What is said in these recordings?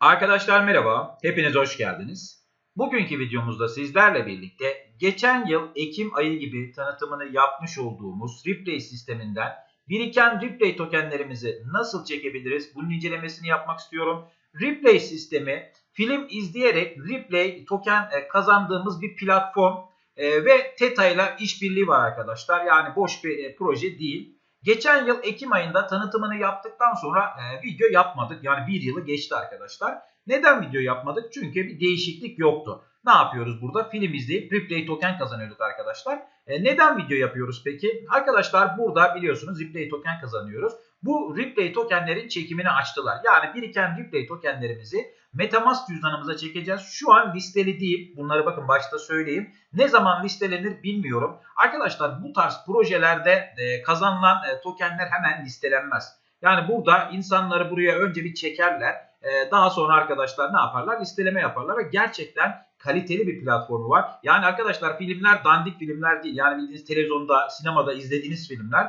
Arkadaşlar merhaba, hepiniz hoş geldiniz. Bugünkü videomuzda sizlerle birlikte geçen yıl Ekim ayı gibi tanıtımını yapmış olduğumuz Replay sisteminden biriken Replay tokenlerimizi nasıl çekebiliriz bunun incelemesini yapmak istiyorum. Replay sistemi film izleyerek Replay token e, kazandığımız bir platform e, ve TETA ile işbirliği var arkadaşlar. Yani boş bir e, proje değil. Geçen yıl Ekim ayında tanıtımını yaptıktan sonra e, video yapmadık. Yani bir yılı geçti arkadaşlar. Neden video yapmadık? Çünkü bir değişiklik yoktu. Ne yapıyoruz burada? Film izleyip replay token kazanıyorduk arkadaşlar. E, neden video yapıyoruz peki? Arkadaşlar burada biliyorsunuz replay token kazanıyoruz. Bu replay tokenlerin çekimini açtılar. Yani biriken replay tokenlerimizi Metamask cüzdanımıza çekeceğiz. Şu an listeli değil. Bunları bakın başta söyleyeyim. Ne zaman listelenir bilmiyorum. Arkadaşlar bu tarz projelerde e, kazanılan e, tokenler hemen listelenmez. Yani burada insanları buraya önce bir çekerler. E, daha sonra arkadaşlar ne yaparlar? Listeleme yaparlar ve gerçekten kaliteli bir platformu var. Yani arkadaşlar filmler dandik filmler değil. Yani bildiğiniz televizyonda, sinemada izlediğiniz filmler.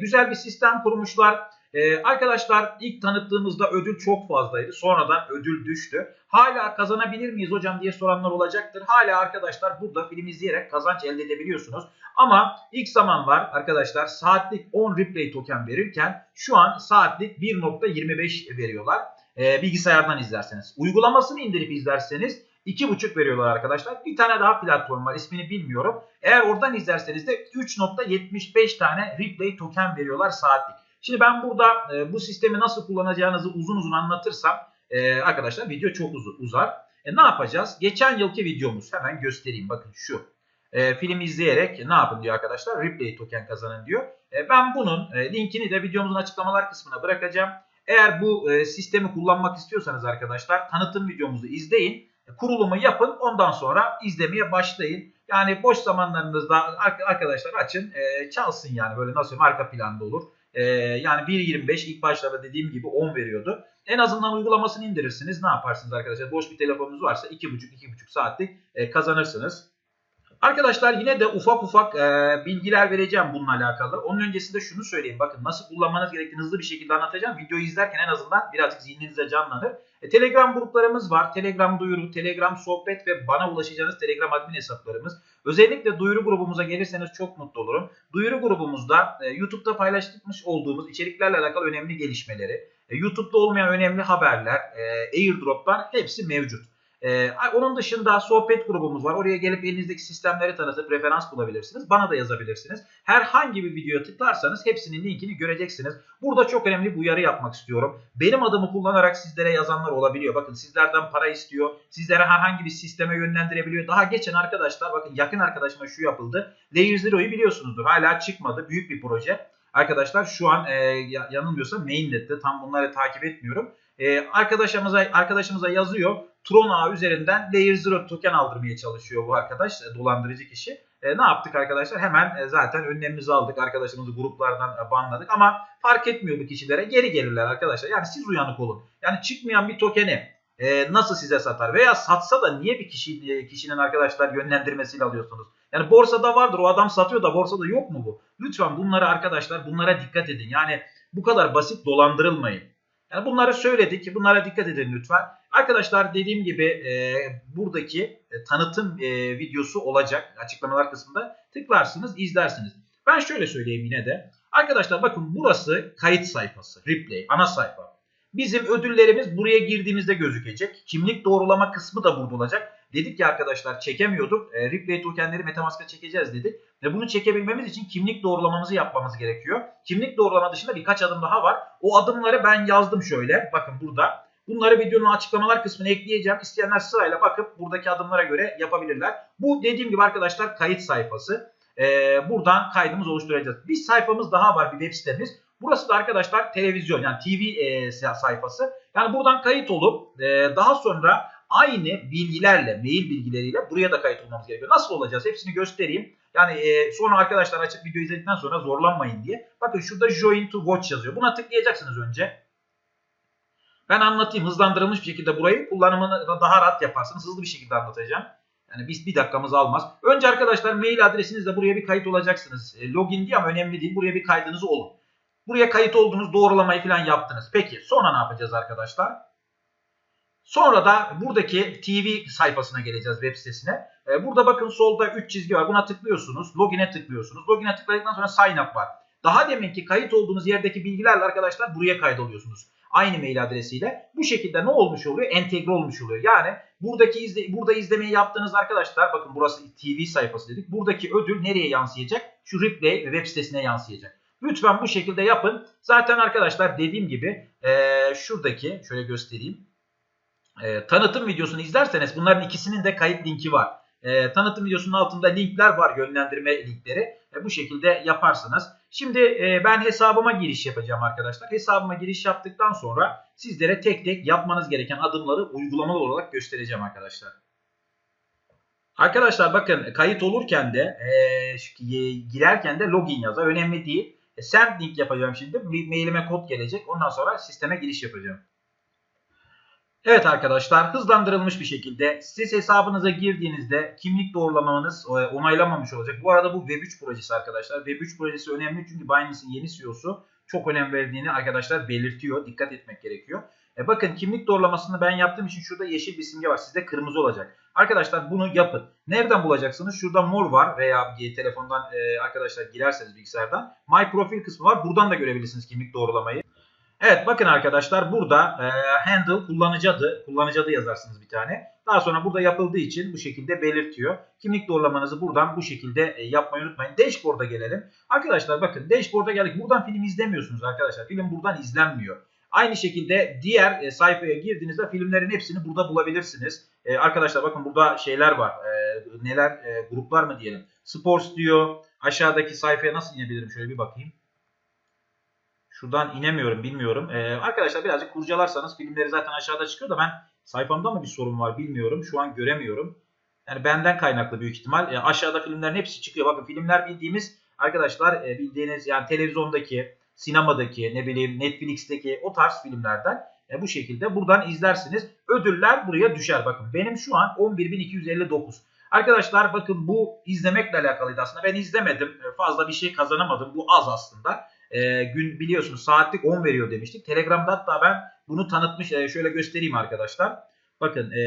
Güzel bir sistem kurmuşlar. Ee, arkadaşlar ilk tanıttığımızda ödül çok fazlaydı. Sonradan ödül düştü. Hala kazanabilir miyiz hocam diye soranlar olacaktır. Hala arkadaşlar burada film izleyerek kazanç elde edebiliyorsunuz. Ama ilk zamanlar arkadaşlar saatlik 10 replay token verirken şu an saatlik 1.25 veriyorlar. Ee, bilgisayardan izlerseniz. Uygulamasını indirip izlerseniz 2.5 veriyorlar arkadaşlar. Bir tane daha platform var ismini bilmiyorum. Eğer oradan izlerseniz de 3.75 tane replay token veriyorlar saatlik. Şimdi ben burada e, bu sistemi nasıl kullanacağınızı uzun uzun anlatırsam e, arkadaşlar video çok uzun uzar. E, ne yapacağız? Geçen yılki videomuz hemen göstereyim. Bakın şu. E, film izleyerek ne yapın diyor arkadaşlar? Replay token kazanın diyor. E, ben bunun e, linkini de videomuzun açıklamalar kısmına bırakacağım. Eğer bu e, sistemi kullanmak istiyorsanız arkadaşlar tanıtım videomuzu izleyin. E, kurulumu yapın. Ondan sonra izlemeye başlayın. Yani boş zamanlarınızda arkadaşlar açın. E, çalsın yani böyle nasıl arka planda olur. E, yani 1.25 ilk başlarda dediğim gibi 10 veriyordu. En azından uygulamasını indirirsiniz. Ne yaparsınız arkadaşlar? Boş bir telefonunuz varsa 2.5-2.5 saatlik e, kazanırsınız. Arkadaşlar yine de ufak ufak e, bilgiler vereceğim bununla alakalı. Onun öncesinde şunu söyleyeyim. Bakın nasıl kullanmanız gerektiğini hızlı bir şekilde anlatacağım. Videoyu izlerken en azından birazcık zihninize canlanır. E, Telegram gruplarımız var. Telegram duyuru, Telegram sohbet ve bana ulaşacağınız Telegram admin hesaplarımız. Özellikle duyuru grubumuza gelirseniz çok mutlu olurum. Duyuru grubumuzda e, YouTube'da paylaşmış olduğumuz içeriklerle alakalı önemli gelişmeleri, e, YouTube'da olmayan önemli haberler, e, airdroplar hepsi mevcut. Ee, onun dışında sohbet grubumuz var. Oraya gelip elinizdeki sistemleri tanıtıp referans bulabilirsiniz. Bana da yazabilirsiniz. Herhangi bir videoya tıklarsanız hepsinin linkini göreceksiniz. Burada çok önemli bir uyarı yapmak istiyorum. Benim adımı kullanarak sizlere yazanlar olabiliyor. Bakın sizlerden para istiyor. Sizlere herhangi bir sisteme yönlendirebiliyor. Daha geçen arkadaşlar bakın yakın arkadaşıma şu yapıldı. Layer Zero'yu biliyorsunuzdur. Hala çıkmadı. Büyük bir proje. Arkadaşlar şu an e, yanılmıyorsam mainnet'te tam bunları takip etmiyorum. E, arkadaşımıza arkadaşımıza yazıyor. Tron ağı üzerinden Layer Zero token aldırmaya çalışıyor bu arkadaş. E, dolandırıcı kişi. E, ne yaptık arkadaşlar? Hemen e, zaten önlemimizi aldık. Arkadaşımızı gruplardan e, banladık. Ama fark etmiyor bu kişilere. Geri gelirler arkadaşlar. Yani siz uyanık olun. Yani çıkmayan bir tokeni e, nasıl size satar? Veya satsa da niye bir kişi e, kişinin arkadaşlar yönlendirmesiyle alıyorsunuz? Yani borsada vardır. O adam satıyor da borsada yok mu bu? Lütfen bunlara arkadaşlar bunlara dikkat edin. Yani bu kadar basit dolandırılmayın. Yani bunları söyledik. Bunlara dikkat edin lütfen. Arkadaşlar dediğim gibi e, buradaki e, tanıtım e, videosu olacak açıklamalar kısmında. Tıklarsınız izlersiniz. Ben şöyle söyleyeyim yine de. Arkadaşlar bakın burası kayıt sayfası. Replay ana sayfa. Bizim ödüllerimiz buraya girdiğimizde gözükecek. Kimlik doğrulama kısmı da burada olacak. Dedik ya arkadaşlar çekemiyorduk. E, replay tokenleri Metamask'a çekeceğiz dedik. Ve bunu çekebilmemiz için kimlik doğrulamamızı yapmamız gerekiyor. Kimlik doğrulama dışında birkaç adım daha var. O adımları ben yazdım şöyle. Bakın burada. Bunları videonun açıklamalar kısmına ekleyeceğim. İsteyenler sırayla bakıp buradaki adımlara göre yapabilirler. Bu dediğim gibi arkadaşlar kayıt sayfası. Ee, buradan kaydımız oluşturacağız. Bir sayfamız daha var bir web sitemiz. Burası da arkadaşlar televizyon yani TV e, sayfası. Yani buradan kayıt olup e, daha sonra aynı bilgilerle, mail bilgileriyle buraya da kayıt olmamız gerekiyor. Nasıl olacağız? Hepsini göstereyim. Yani e, sonra arkadaşlar açıp video izledikten sonra zorlanmayın diye. Bakın şurada join to watch yazıyor. Buna tıklayacaksınız önce. Ben anlatayım. Hızlandırılmış bir şekilde burayı kullanımını daha rahat yaparsınız. Hızlı bir şekilde anlatacağım. Yani biz bir dakikamız almaz. Önce arkadaşlar mail adresinizle buraya bir kayıt olacaksınız. Login diye ama önemli değil. Buraya bir kaydınız olun. Buraya kayıt oldunuz, doğrulamayı falan yaptınız. Peki sonra ne yapacağız arkadaşlar? Sonra da buradaki TV sayfasına geleceğiz web sitesine. E, burada bakın solda 3 çizgi var. Buna tıklıyorsunuz. Login'e tıklıyorsunuz. Login'e tıkladıktan sonra sign up var. Daha deminki kayıt olduğunuz yerdeki bilgilerle arkadaşlar buraya kaydoluyorsunuz. Aynı mail adresiyle. Bu şekilde ne olmuş oluyor? Entegre olmuş oluyor. Yani buradaki izle, burada izlemeyi yaptığınız arkadaşlar bakın burası TV sayfası dedik. Buradaki ödül nereye yansıyacak? Şu replay web sitesine yansıyacak. Lütfen bu şekilde yapın. Zaten arkadaşlar dediğim gibi ee, şuradaki şöyle göstereyim. E, tanıtım videosunu izlerseniz bunların ikisinin de kayıt linki var. E, tanıtım videosunun altında linkler var yönlendirme linkleri. E, bu şekilde yaparsınız. Şimdi e, ben hesabıma giriş yapacağım arkadaşlar. Hesabıma giriş yaptıktan sonra sizlere tek tek yapmanız gereken adımları uygulamalı olarak göstereceğim arkadaşlar. Arkadaşlar bakın kayıt olurken de e, girerken de login yazar. Önemli değil. E, send link yapacağım şimdi. Mailime kod gelecek. Ondan sonra sisteme giriş yapacağım. Evet arkadaşlar hızlandırılmış bir şekilde siz hesabınıza girdiğinizde kimlik doğrulamanız e, onaylamamış olacak. Bu arada bu Web3 projesi arkadaşlar. Web3 projesi önemli çünkü Binance'in yeni CEO'su çok önem verdiğini arkadaşlar belirtiyor. Dikkat etmek gerekiyor. E bakın kimlik doğrulamasını ben yaptığım için şurada yeşil bir simge var. Sizde kırmızı olacak. Arkadaşlar bunu yapın. Nereden bulacaksınız? Şurada mor var veya telefondan e, arkadaşlar girerseniz bilgisayardan. My Profil kısmı var. Buradan da görebilirsiniz kimlik doğrulamayı. Evet bakın arkadaşlar burada e, handle kullanıcı adı, kullanıcı adı yazarsınız bir tane. Daha sonra burada yapıldığı için bu şekilde belirtiyor. Kimlik doğrulamanızı buradan bu şekilde e, yapmayı unutmayın. Dashboard'a gelelim. Arkadaşlar bakın dashboard'a geldik. Buradan film izlemiyorsunuz arkadaşlar. Film buradan izlenmiyor. Aynı şekilde diğer e, sayfaya girdiğinizde filmlerin hepsini burada bulabilirsiniz. E, arkadaşlar bakın burada şeyler var. E, neler e, gruplar mı diyelim. Sports diyor. Aşağıdaki sayfaya nasıl inebilirim şöyle bir bakayım. Şuradan inemiyorum bilmiyorum. Ee, arkadaşlar birazcık kurcalarsanız filmleri zaten aşağıda çıkıyor da ben sayfamda mı bir sorun var bilmiyorum. Şu an göremiyorum. Yani benden kaynaklı büyük ihtimal. E, aşağıda filmlerin hepsi çıkıyor. Bakın filmler bildiğimiz arkadaşlar e, bildiğiniz yani televizyondaki, sinemadaki, ne bileyim Netflix'teki o tarz filmlerden e, bu şekilde buradan izlersiniz. Ödüller buraya düşer. Bakın benim şu an 11.259. Arkadaşlar bakın bu izlemekle alakalıydı aslında. Ben izlemedim. E, fazla bir şey kazanamadım. Bu az aslında e, gün biliyorsunuz saatlik 10 veriyor demiştik. Telegram'da hatta ben bunu tanıtmış e, şöyle göstereyim arkadaşlar. Bakın e,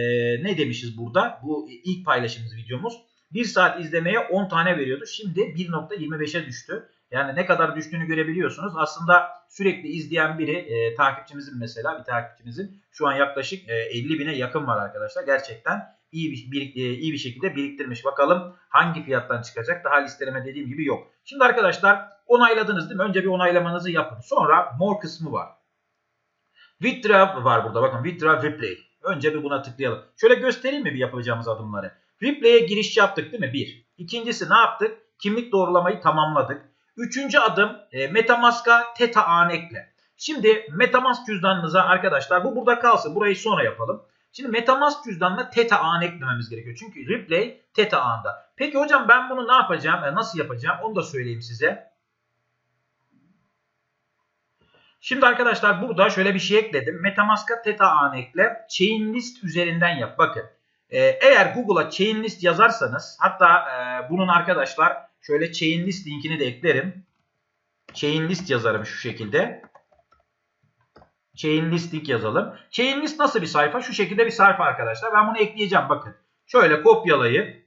ne demişiz burada? Bu ilk paylaşımımız videomuz. 1 saat izlemeye 10 tane veriyordu. Şimdi 1.25'e düştü. Yani ne kadar düştüğünü görebiliyorsunuz. Aslında sürekli izleyen biri e, takipçimizin mesela bir takipçimizin şu an yaklaşık e, 50 bine yakın var arkadaşlar. Gerçekten iyi bir, bir, e, iyi bir şekilde biriktirmiş. Bakalım hangi fiyattan çıkacak? Daha listeleme dediğim gibi yok. Şimdi arkadaşlar onayladınız değil mi? Önce bir onaylamanızı yapın. Sonra more kısmı var. Withdraw var burada. Bakın withdraw replay. Önce bir buna tıklayalım. Şöyle göstereyim mi bir yapacağımız adımları? Replay'e giriş yaptık değil mi? Bir. İkincisi ne yaptık? Kimlik doğrulamayı tamamladık. Üçüncü adım e, Metamask'a Theta ekle. Şimdi Metamask cüzdanınıza arkadaşlar bu burada kalsın. Burayı sonra yapalım. Şimdi Metamask cüzdanına Theta ağını eklememiz gerekiyor. Çünkü Replay Theta ağında. Peki hocam ben bunu ne yapacağım? E, nasıl yapacağım? Onu da söyleyeyim size. Şimdi arkadaşlar burada şöyle bir şey ekledim. Metamask'a Theta ağını ekle. Chain list üzerinden yap. Bakın. E, eğer Google'a chain list yazarsanız hatta e, bunun arkadaşlar şöyle chain list linkini de eklerim. Chain list yazarım şu şekilde. Chain listing yazalım. Chain list nasıl bir sayfa? Şu şekilde bir sayfa arkadaşlar. Ben bunu ekleyeceğim bakın. Şöyle kopyalayıp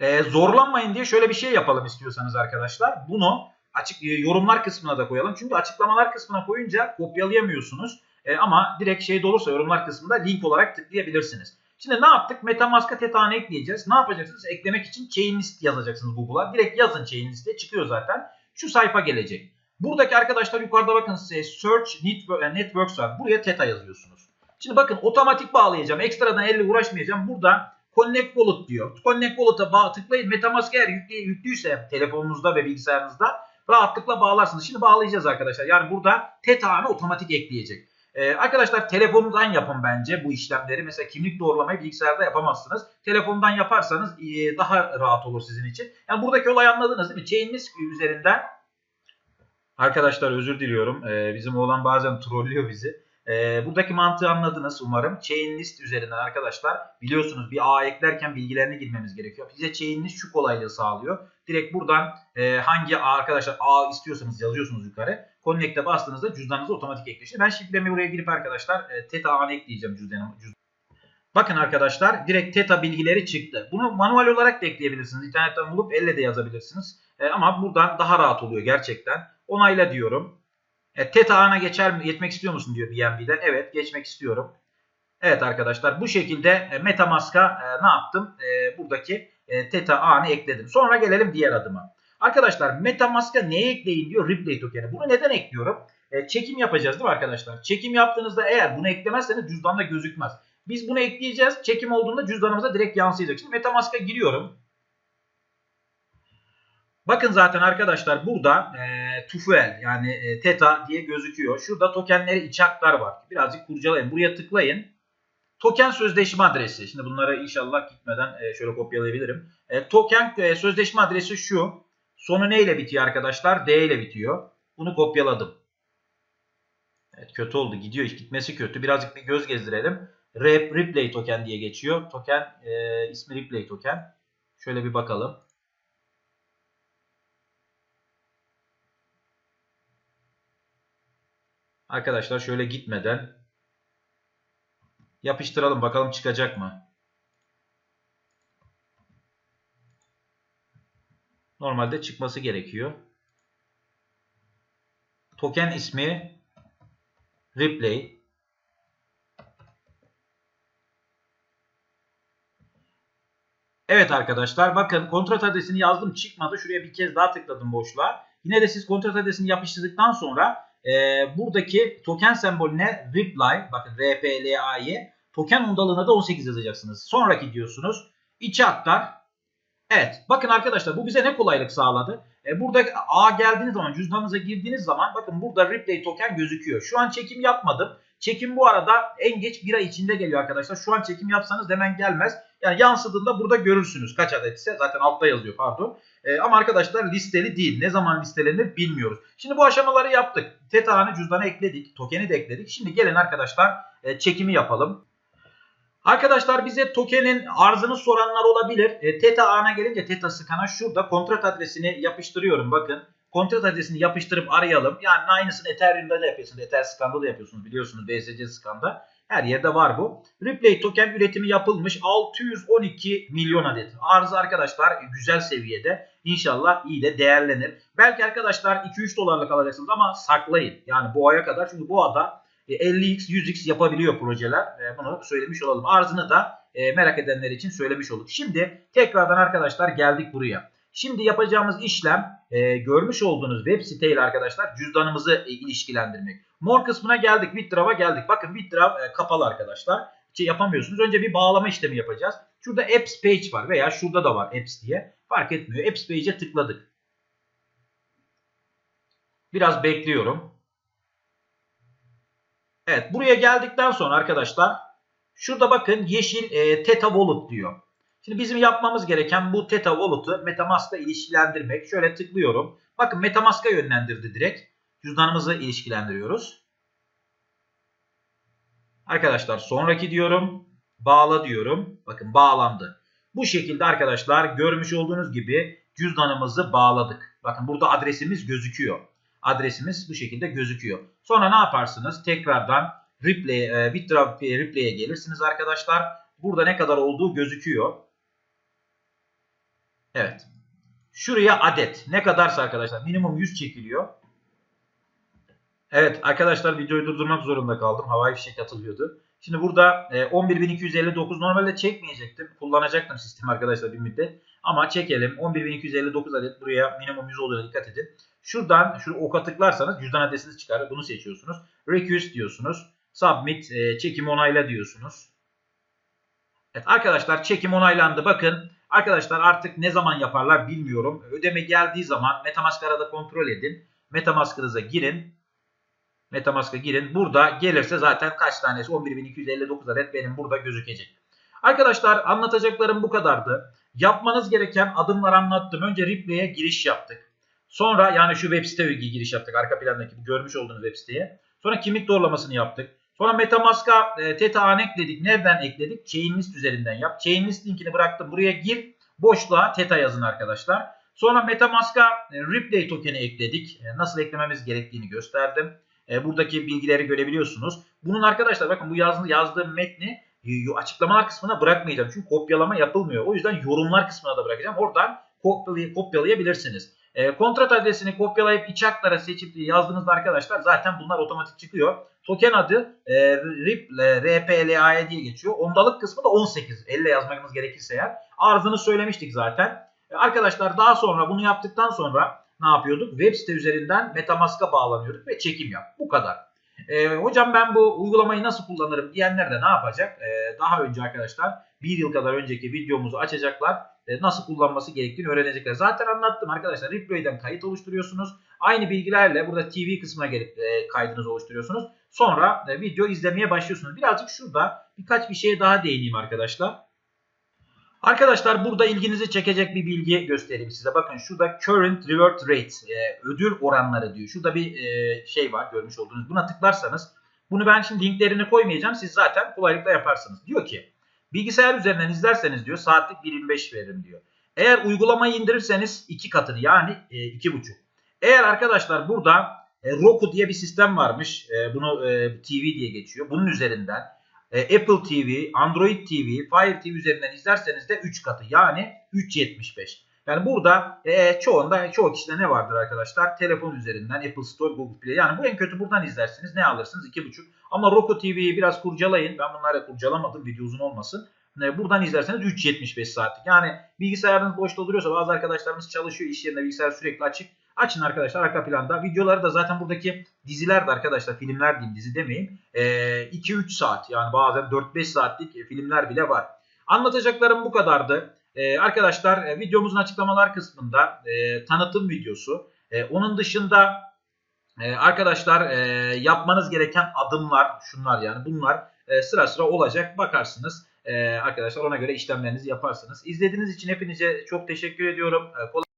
e, zorlanmayın diye şöyle bir şey yapalım istiyorsanız arkadaşlar. Bunu açık e, yorumlar kısmına da koyalım. Çünkü açıklamalar kısmına koyunca kopyalayamıyorsunuz. E, ama direkt şey olursa yorumlar kısmında link olarak tıklayabilirsiniz. Şimdi ne yaptık? Metamask'a tetane ekleyeceğiz. Ne yapacaksınız? Eklemek için chain list yazacaksınız Google'a. Direkt yazın chain list'e çıkıyor zaten. Şu sayfa gelecek. Buradaki arkadaşlar yukarıda bakın size Search Networks var. Buraya Theta yazıyorsunuz. Şimdi bakın otomatik bağlayacağım. Ekstradan elle uğraşmayacağım. Burada Connect Wallet diyor. Connect Wallet'a tıklayın. Metamask eğer yüklü, yüklüyse telefonunuzda ve bilgisayarınızda rahatlıkla bağlarsınız. Şimdi bağlayacağız arkadaşlar. Yani burada Theta'nı otomatik ekleyecek. Ee, arkadaşlar telefondan yapın bence bu işlemleri. Mesela kimlik doğrulamayı bilgisayarda yapamazsınız. Telefondan yaparsanız e, daha rahat olur sizin için. Yani buradaki olay anladınız değil mi? Chainlist üzerinden Arkadaşlar özür diliyorum. Ee, bizim oğlan bazen trollüyor bizi. E, buradaki mantığı anladınız umarım. Chain list üzerinden arkadaşlar biliyorsunuz bir ağ eklerken bilgilerini girmemiz gerekiyor. Bize chain list şu kolaylığı sağlıyor. Direkt buradan e, hangi ağ arkadaşlar ağ istiyorsanız yazıyorsunuz yukarı. Connect'e bastığınızda cüzdanınıza otomatik ekleşir. Ben şifremi buraya girip arkadaşlar e, TETA ağını ekleyeceğim cüzdanıma. Bakın arkadaşlar direkt TETA bilgileri çıktı. Bunu manuel olarak da ekleyebilirsiniz. İnternetten bulup elle de yazabilirsiniz. E, ama buradan daha rahat oluyor gerçekten. Onayla diyorum. E, TETA ağına geçer mi, geçmek istiyor musun diyor BNB'den. Evet geçmek istiyorum. Evet arkadaşlar bu şekilde e, Metamask'a e, ne yaptım? E, buradaki e, TETA ağını ekledim. Sonra gelelim diğer adıma. Arkadaşlar Metamask'a neye ekleyin diyor Ripley token'i. Bunu neden ekliyorum? E, çekim yapacağız değil mi arkadaşlar? Çekim yaptığınızda eğer bunu eklemezseniz cüzdanda gözükmez. Biz bunu ekleyeceğiz. Çekim olduğunda cüzdanımıza direkt yansıyacak. Şimdi Metamask'a giriyorum. Bakın zaten arkadaşlar burada e, Tufuel yani e, Theta diye gözüküyor. Şurada tokenleri içaklar var. Birazcık kurcalayın. Buraya tıklayın. Token sözleşme adresi. Şimdi bunlara inşallah gitmeden e, şöyle kopyalayabilirim. E, token e, sözleşme adresi şu. Sonu ne ile bitiyor arkadaşlar? D ile bitiyor. Bunu kopyaladım. Evet kötü oldu. Gidiyor. Gitmesi kötü. Birazcık bir göz gezdirelim. Rep, Replay token diye geçiyor. Token e, ismi Replay token. Şöyle bir bakalım. Arkadaşlar şöyle gitmeden yapıştıralım bakalım çıkacak mı? Normalde çıkması gerekiyor. Token ismi Replay. Evet arkadaşlar bakın kontrat adresini yazdım çıkmadı. Şuraya bir kez daha tıkladım boşluğa. Yine de siz kontrat adresini yapıştırdıktan sonra e, buradaki token sembolüne reply bakın RPLA'yı token undalığına da 18 yazacaksınız. Sonraki diyorsunuz. İçe aktar. Evet bakın arkadaşlar bu bize ne kolaylık sağladı. E, burada A geldiğiniz zaman cüzdanınıza girdiğiniz zaman bakın burada replay token gözüküyor. Şu an çekim yapmadım. Çekim bu arada en geç bir ay içinde geliyor arkadaşlar. Şu an çekim yapsanız hemen gelmez. Yani yansıdığında burada görürsünüz kaç adet ise zaten altta yazıyor pardon. E, ama arkadaşlar listeli değil. Ne zaman listelenir bilmiyoruz. Şimdi bu aşamaları yaptık. TETA'nı cüzdana ekledik. Tokeni de ekledik. Şimdi gelin arkadaşlar e, çekimi yapalım. Arkadaşlar bize tokenin arzını soranlar olabilir. E, Teta ağına gelince Teta skana şurada kontrat adresini yapıştırıyorum. Bakın kontrat adresini yapıştırıp arayalım. Yani aynısını Ethereum'da da yapıyorsunuz. Ether skanda da yapıyorsunuz biliyorsunuz BSC skanda. Her yerde var bu. Replay token üretimi yapılmış 612 milyon adet. Arzı arkadaşlar güzel seviyede. İnşallah iyi de değerlenir. Belki arkadaşlar 2-3 dolarlık alacaksınız ama saklayın. Yani bu aya kadar çünkü bu ada 50x 100x yapabiliyor projeler. E, bunu söylemiş olalım. Arzını da e, merak edenler için söylemiş olduk. Şimdi tekrardan arkadaşlar geldik buraya. Şimdi yapacağımız işlem e, görmüş olduğunuz web siteyle arkadaşlar cüzdanımızı ilişkilendirmek. Mor kısmına geldik. Withdraw'a geldik. Bakın Withdraw kapalı arkadaşlar. Şey yapamıyorsunuz. Önce bir bağlama işlemi yapacağız. Şurada Apps Page var veya şurada da var Apps diye. Fark etmiyor. Apps Page'e tıkladık. Biraz bekliyorum. Evet buraya geldikten sonra arkadaşlar şurada bakın yeşil e, Theta Wallet diyor. Şimdi bizim yapmamız gereken bu Theta Wallet'ı Metamask'la ilişkilendirmek. Şöyle tıklıyorum. Bakın Metamask'a yönlendirdi direkt. Cüzdanımızı ilişkilendiriyoruz. Arkadaşlar sonraki diyorum. Bağla diyorum. Bakın bağlandı. Bu şekilde arkadaşlar görmüş olduğunuz gibi cüzdanımızı bağladık. Bakın burada adresimiz gözüküyor adresimiz bu şekilde gözüküyor. Sonra ne yaparsınız? Tekrardan replay, e, withdraw replay'e gelirsiniz arkadaşlar. Burada ne kadar olduğu gözüküyor. Evet. Şuraya adet. Ne kadarsa arkadaşlar minimum 100 çekiliyor. Evet arkadaşlar videoyu durdurmak zorunda kaldım. Havai fişek atılıyordu. Şimdi burada e, 11.259 normalde çekmeyecektim. Kullanacaktım sistem arkadaşlar bir müddet. Ama çekelim. 11.259 adet buraya minimum 100 olduğuna dikkat edin. Şuradan şu oka tıklarsanız cüzdan adresiniz çıkar. Bunu seçiyorsunuz. Request diyorsunuz. Submit e, çekim onayla diyorsunuz. Evet arkadaşlar çekim onaylandı. Bakın arkadaşlar artık ne zaman yaparlar bilmiyorum. Ödeme geldiği zaman Metamask arada kontrol edin. Metamask'ınıza girin. Metamask'a girin. Burada gelirse zaten kaç tanesi 11.259 adet benim burada gözükecek. Arkadaşlar anlatacaklarım bu kadardı. Yapmanız gereken adımlar anlattım. Önce Ripley'e giriş yaptık. Sonra yani şu web site giriş yaptık. Arka plandaki görmüş olduğunuz web siteye. Sonra kimlik doğrulamasını yaptık. Sonra Metamask'a e, Theta An ekledik. Nereden ekledik? Chainlist üzerinden yap. Chainlist linkini bıraktım. Buraya gir. Boşluğa Theta yazın arkadaşlar. Sonra Metamask'a e, Ripley tokeni ekledik. E, nasıl eklememiz gerektiğini gösterdim. E, buradaki bilgileri görebiliyorsunuz. Bunun arkadaşlar bakın bu yazdığı, yazdığım metni e, açıklamalar kısmına bırakmayacağım. Çünkü kopyalama yapılmıyor. O yüzden yorumlar kısmına da bırakacağım. Oradan kopyalay kopyalayabilirsiniz. E, kontrat adresini kopyalayıp iç haklara seçip yazdığınızda arkadaşlar zaten bunlar otomatik çıkıyor. Token adı e, RIP, RPLAE diye geçiyor. Ondalık kısmı da 18. Elle yazmamız gerekirse eğer. Arzını söylemiştik zaten. E, arkadaşlar daha sonra bunu yaptıktan sonra ne yapıyorduk? Web site üzerinden Metamask'a bağlanıyorduk ve çekim yap. Bu kadar. E, hocam ben bu uygulamayı nasıl kullanırım diyenler de ne yapacak? E, daha önce arkadaşlar bir yıl kadar önceki videomuzu açacaklar. E, nasıl kullanması gerektiğini öğrenecekler. Zaten anlattım arkadaşlar. Replay'den kayıt oluşturuyorsunuz. Aynı bilgilerle burada TV kısmına gelip e, kaydınızı oluşturuyorsunuz. Sonra e, video izlemeye başlıyorsunuz. Birazcık şurada birkaç bir şeye daha değineyim arkadaşlar. Arkadaşlar burada ilginizi çekecek bir bilgi göstereyim size. Bakın şurada current reward rate e, ödül oranları diyor. Şurada bir e, şey var görmüş olduğunuz. Buna tıklarsanız bunu ben şimdi linklerini koymayacağım. Siz zaten kolaylıkla yaparsınız. Diyor ki bilgisayar üzerinden izlerseniz diyor saatlik 1.25 veririm diyor. Eğer uygulamayı indirirseniz iki katını yani e, iki buçuk. Eğer arkadaşlar burada e, Roku diye bir sistem varmış. E, bunu e, TV diye geçiyor. Bunun üzerinden e, Apple TV, Android TV, Fire TV üzerinden izlerseniz de 3 katı yani 3.75. Yani burada e, çoğunda çoğu kişide ne vardır arkadaşlar? Telefon üzerinden Apple Store, Google Play. Yani bu en kötü buradan izlersiniz. Ne alırsınız? 2.5. Ama Roku TV'yi biraz kurcalayın. Ben bunları kurcalamadım. Video uzun olmasın. E, buradan izlerseniz 3.75 saatlik. Yani bilgisayarınız boşta duruyorsa bazı arkadaşlarımız çalışıyor. iş yerinde bilgisayar sürekli açık. Açın arkadaşlar arka planda. Videoları da zaten buradaki diziler de arkadaşlar filmler diyeyim dizi demeyeyim. E, 2-3 saat yani bazen 4-5 saatlik filmler bile var. Anlatacaklarım bu kadardı. Ee, arkadaşlar e, videomuzun açıklamalar kısmında e, tanıtım videosu. E, onun dışında e, arkadaşlar e, yapmanız gereken adımlar şunlar yani bunlar e, sıra sıra olacak. Bakarsınız e, arkadaşlar ona göre işlemlerinizi yaparsınız. İzlediğiniz için hepinize çok teşekkür ediyorum. E, kolay